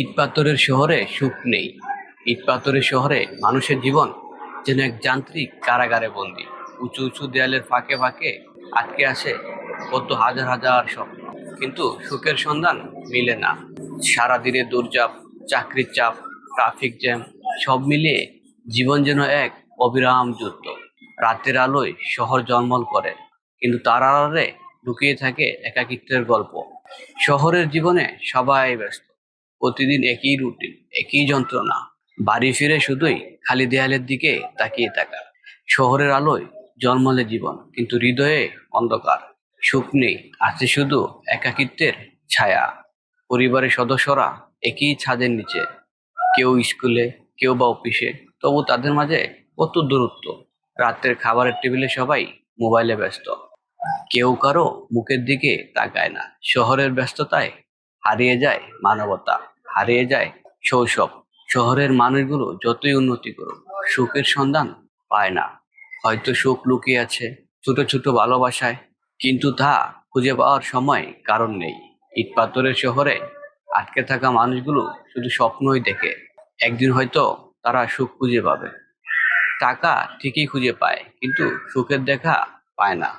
ইট পাথরের শহরে সুখ নেই। ইট পাথরের শহরে মানুষের জীবন যেন এক যান্ত্রিক কারাগারে বন্দি। উঁচু উঁচু দেয়ালের ফাঁকে ফাঁকে আটকে আসে কত হাজার হাজার স্বপ্ন। কিন্তু সুখের সন্ধান মিলে না। সারাদিনের দুর্যাপ, চাকরির চাপ, ট্রাফিক জ্যাম, সব মিলিয়ে জীবন যেন এক অবিরাম যুদ্ধ। রাতের আলোয় শহর জন্মল করে, কিন্তু তার আড়ালে লুকিয়ে থাকে একাকিত্বের গল্প। শহরের জীবনে সবাই ব্যস্ত। প্রতিদিন একই রুটিন, একই যন্ত্রণা। বাড়ি ফিরে শুধুই খালি দেয়ালের দিকে তাকিয়ে থাকা। শহরের আলোয় জন্মলে জীবন, কিন্তু হৃদয়ে অন্ধকার। সুখ নেই, আছে শুধু একাকিত্বের ছায়া। পরিবারের সদস্যরা একই ছাদের নিচে, কেউ স্কুলে, কেউ বা অফিসে, তবু তাদের মাঝে কত দূরত্ব। রাতের খাবারের টেবিলে সবাই মোবাইলে ব্যস্ত। কেউ কারও মুখের দিকে তাকায় না। শহরের ব্যস্ততায় হারিয়ে যায় মানবতা। হারিয়ে যায় শৈশব। শহরের মানুষগুলো যতই উন্নতি করুক, সুখের সন্ধান পায় না। হয়তো সুখ লুকিয়ে আছে ছোট ছোট ভালোবাসায়, কিন্তু তা খুঁজে পাওয়ার সময় কারণ নেই। ইট পাথরের শহরে আটকে থাকা মানুষগুলো শুধু স্বপ্নই দেখে। একদিন হয়তো তারা সুখ খুঁজে পাবে। টাকা ঠিকই খুঁজে পায়, কিন্তু সুখের দেখা পায় না।